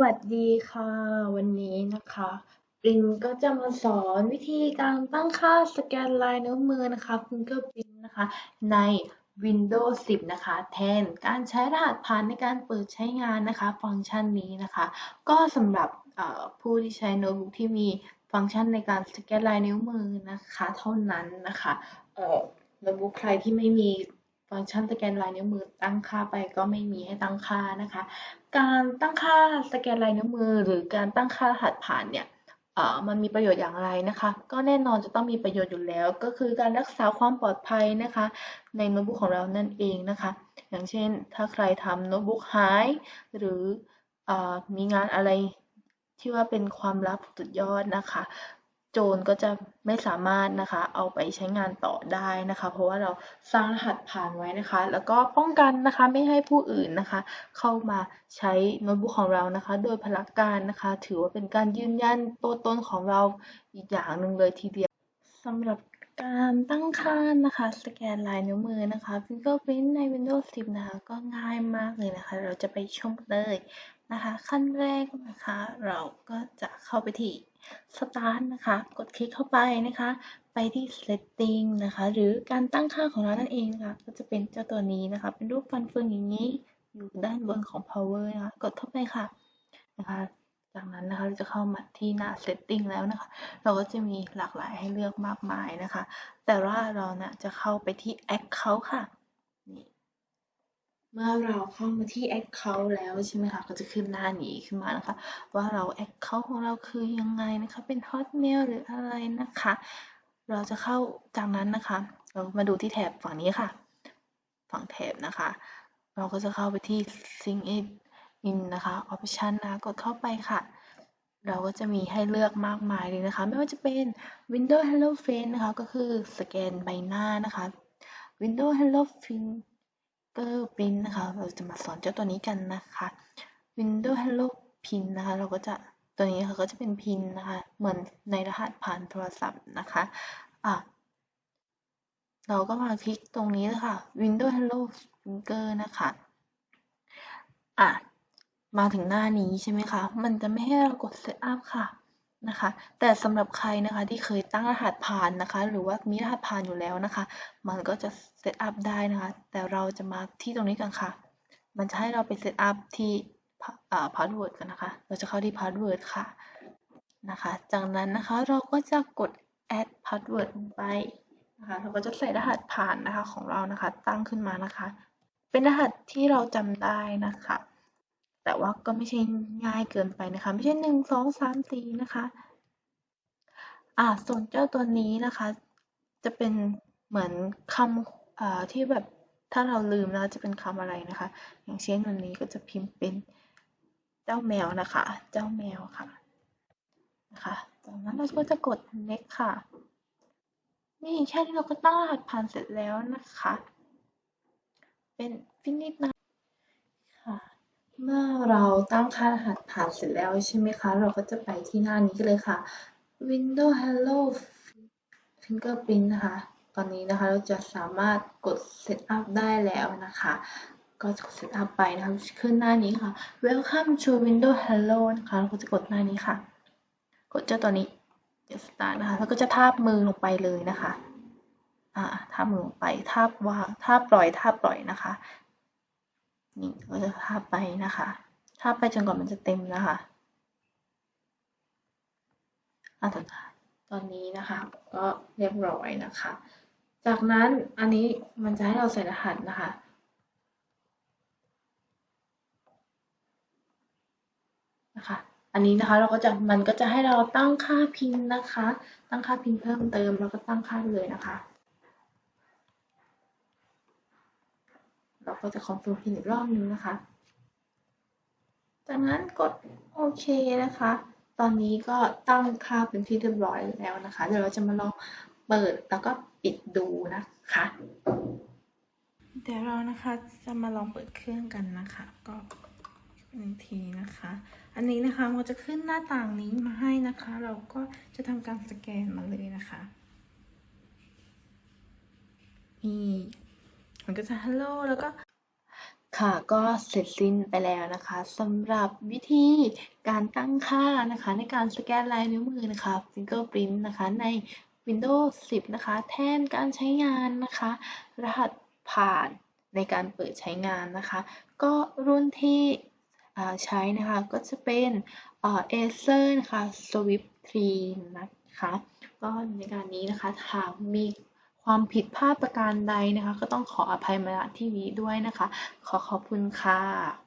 วัสดีค่ะ วันนี้นะคะปริมก็จะมาสอนวิธีการตั้งค่าสแกนลายนิ้วมือนะคะ Fingerprint นะคะ ใน Windows 10 นะคะ แทนการใช้รหัสผ่านในการเปิดใช้งานนะคะ ฟังก์ชันนี้นะคะ ก็สำหรับผู้ที่ใช้โน้ตบุ๊กที่มีฟังก์ชันในการสแกนลายนิ้วมือนะคะ เท่านั้นนะคะโน้ตบุ๊กใครที่ไม่มีฟังก์ชันสแกนลายนิ้วมือตั้งค่าไปก็ไม่มีให้ตั้งค่านะคะ การตั้งค่าสแกนลายนิ้วมือ หรือการตั้งค่ารหัสผ่านเนี่ยเอ่อมันมีประโยชน์อย่างไรนะคะ ก็แน่นอนจะต้องมีประโยชน์อยู่แล้ว ก็คือการรักษาความปลอดภัยนะคะ ในโน้ตบุ๊กของเรานั่นเองนะคะ อย่างเช่น ถ้าใครทำโน้ตบุ๊กหาย หรืออมีงานอะไรที่ว่าเป็นความลับสุดยอดนะคะ โจรก็จะไม่สามารถนะคะ เอาไปใช้งานต่อได้นะคะ เพราะว่าเราสร้างรหัสผ่านไว้นะคะ แล้วก็ป้องกันนะคะไม่ให้ผู้อื่นนะคะ เข้ามาใช้โน้ตบุ๊กของเรานะคะ โดยพลักการนะคะ ถือว่าเป็นการยืนยันตัวตนของเราอีกอย่างหนึ่งเลยทีเดียวสำหรับการตั้งค่านะคะ สแกนลายนิ้วมือนะคะ Fingerprint ใน Windows 10 นะคะ ก็ง่ายมากเลยนะคะ เราจะไปชมเลยนะคะ ขั้นแรกนะคะ เราก็จะเข้าไปที่ Start นะคะ กดคลิกเข้าไปนะคะ ไปที่ Setting นะคะ หรือการตั้งค่าของเรานั่นเองนะคะก็จะเป็นเจ้าตัวนี้นะคะ เป็นรูปฟันเฟืองอย่างนี้ อยู่ด้านบนของ Power นะคะ กดเข้าไปค่ะนะคะจากนั้นนะคะเราจะเข้ามาที่หน้า Setting แล้วนะคะ เราก็จะมีหลากหลายให้เลือกมากมายนะคะ แต่ว่าเรานะจะเข้าไปที่ Account ค่ะ นี่ เมื่อเราเข้ามาที่ Account แล้วใช่ไหมคะ ก็จะขึ้นหน้านี้ขึ้นมานะคะ ว่าเรา Account ของเราคือยังไงนะคะ เป็น Hotmail หรืออะไรนะคะ เราจะเข้าจากนั้นนะคะ เรามาดูที่แถบฝั่งนี้ค่ะ ฝั่งแถบนะคะ เราก็จะเข้าไปที่ Sync It In นะคะ Option นะ กดเข้าไปค่ะ เราก็จะมีให้เลือกมากมายเลยนะคะ ไม่ว่าจะเป็น Windows Hello Face นะคะ ก็คือสแกนใบหน้านะคะ Windows Hello Fingerprint นะคะ เราจะมาสอนเจ้าตัวนี้กันนะคะ Windows Hello Pin นะคะ เราก็จะตัวนี้ค่ะก็จะเป็นพินนะคะ เหมือนในรหัสผ่านโทรศัพท์นะคะอะเราก็มาคลิกตรงนี้เลยค่ะ Windows Hello Finger นะคะอะมาถึงหน้านี้ใช่ไหมคะ มันจะไม่ให้เรากด Setup ค่ะ นะคะ แต่สำหรับใครนะคะที่เคยตั้งรหัสผ่านนะคะ หรือว่ามีรหัสผ่านอยู่แล้วนะคะ มันก็จะ Setup ได้นะคะ แต่เราจะมาที่ตรงนี้กันค่ะ มันจะให้เราไป Setup ที่อ่า password กันนะคะ เราจะเข้าที่ password ค่ะนะคะ จากนั้นนะคะเราก็จะกด add password ลงไปนะคะเราก็จะใส่รหัสผ่านนะคะของเรานะคะ ตั้งขึ้นมานะคะ เป็นรหัสที่เราจำได้นะคะ แต่ว่าก็ไม่ใช่ง่ายเกินไปนะคะ ไม่ใช่หนึ่งสองสามสี่นะคะอ่าส่วนเจ้าตัวนี้นะคะ จะเป็นเหมือนคำอ่าที่แบบถ้าเราลืมนะคะจะเป็นคำอะไรนะคะ อย่างเช่นวันนี้ก็จะพิมพ์เป็นเจ้าแมวนะคะ เจ้าแมวค่ะนะคะจากนั้นเราก็จะกด next ค่ะ นี่แค่นี้เราก็ตั้งรหัสผ่านเสร็จแล้วนะคะ เป็นฟินิชนะคะ เมื่อเราตั้งค่ารหัสผ่านเสร็จแล้วใช่ไหมคะ เราก็จะไปที่หน้านี้กันเลยค่ะ Windows Hello Fingerprint นะคะ ตอนนี้นะคะเราจะสามารถกด Setup ได้แล้วนะคะ ก็จะกด Setup ไปนะคะขึ้นหน้านี้ค่ะ Welcome to Windows Hello นะคะเราก็จะกดหน้านี้ค่ะ กดเจ้าตัวนี้เดี๋ยว start นะคะ แล้วก็จะทาบมือลงไปเลยนะคะ อ่าทาบมือลงไปทาบวางทาบปล่อยทาบปล่อยนะคะ นี่ก็จะทาไปนะคะทาไปจนกว่ามันจะเต็มนะคะอะตอนตอนนี้นะคะ ก็เรียบร้อยนะคะ จากนั้นอันนี้มันจะให้เราใส่รหัสนะคะนะคะอันนี้นะคะเราก็จะมันก็จะให้เราตั้งค่าพินนะคะ ตั้งค่าพินเพิ่มเติมแล้วก็ตั้งค่าเลยนะคะ เราก็จะคอนเฟิร์มพินอีกรอบนึงนะคะ จากนั้นกดโอเคนะคะ ตอนนี้ก็ตั้งค่าเป็นที่เรียบร้อยแล้วนะคะ เดี๋ยวเราจะมาลองเปิดแล้วก็ปิดดูนะคะ เดี๋ยวเรานะคะจะมาลองเปิดเครื่องกันนะคะ ก็หนึ่งทีนะคะ อันนี้นะคะมันจะขึ้นหน้าต่างนี้มาให้นะคะ เราก็จะทำการสแกนมาเลยนะคะนี่ มันก็จะ hello แล้วก็ ค่ะก็เสร็จสิ้นไปแล้วนะคะสำหรับวิธีการตั้งค่านะคะ ในการสแกนลายนิ้วมือนะคะ Fingerprint นะคะ ใน Windows 10 นะคะ แทนการใช้งานนะคะ รหัสผ่านในการเปิดใช้งานนะคะ ก็รุ่นที่ใช้นะคะก็จะเป็นเอเซอร์นะคะ Swift 3 นะคะ ก็ในการนี้นะคะหากมี ความผิดพลาดประการใดนะคะ ก็ต้องขออภัยมาณที่นี้ด้วยนะคะ ขอขอบคุณค่ะ